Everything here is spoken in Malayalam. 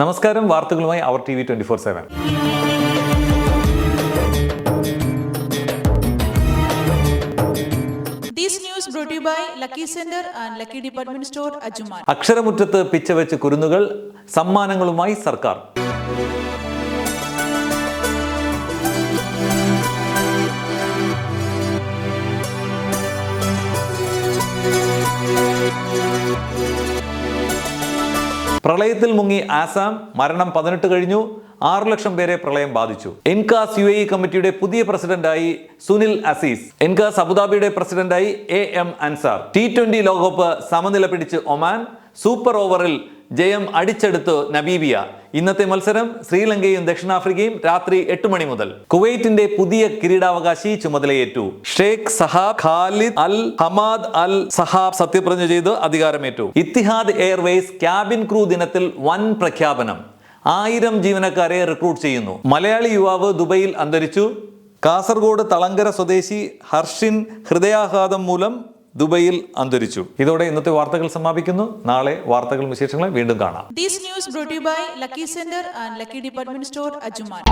നമസ്കാരം വാർത്തകളുമായി അവർ T V twenty four seven. അക്ഷരമുറ്റത്ത് പിച്ചവെച്ച് കുരുന്നുകൾ സമ്മാനങ്ങളുമായി സർക്കാർ. പ്രളയത്തിൽ മുങ്ങി ആസാം മരണം പതിനെട്ട് കഴിഞ്ഞു. ആറു ലക്ഷം പേരെ പ്രളയം ബാധിച്ചു. എൻകാസ് യു എ കമ്മിറ്റിയുടെ പുതിയ പ്രസിഡന്റായി സുനിൽ അസീസ്. എൻകാസ് അബുദാബിയുടെ പ്രസിഡന്റായി A M Ansar. T twenty ലോകകപ്പ് സമനില പിടിച്ച് ഒമാൻ. സൂപ്പർ ഓവറിൽ ജയം അടിച്ചെടുത്ത് നബീബിയ. ഇന്നത്തെ മത്സരം ശ്രീലങ്കയും ദക്ഷിണാഫ്രിക്കയും രാത്രി എട്ട് മണി മുതൽ. കുവൈറ്റിന്റെ പുതിയ കിരീടാവകാശി ചുമതലയേറ്റു. Sheikh Sabah Khalid al Hamad al Sabah സത്യപ്രതിജ്ഞ ചെയ്ത് അധികാരമേറ്റു. ഇത്തിഹാദ് എയർവേസ് ക്യാബിൻ ക്രൂ ദിനത്തിൽ വൻ പ്രഖ്യാപനം. ആയിരം ജീവനക്കാരെ റിക്രൂട്ട് ചെയ്യുന്നു. മലയാളി യുവാവ് ദുബൈയിൽ അന്തരിച്ചു. കാസർഗോഡ് തളങ്കര സ്വദേശി ഹർഷിൻ ഹൃദയാഘാതം മൂലം ദുബൈയിൽ അന്തരിച്ചു. ഇതോടെ ഇന്നത്തെ വാർത്തകൾ സമാപിക്കുന്നു. നാളെ വാർത്തകൾ വിശേഷങ്ങളെ വീണ്ടും കാണാം. News by Lucky Lucky Centre and Department Store Ajman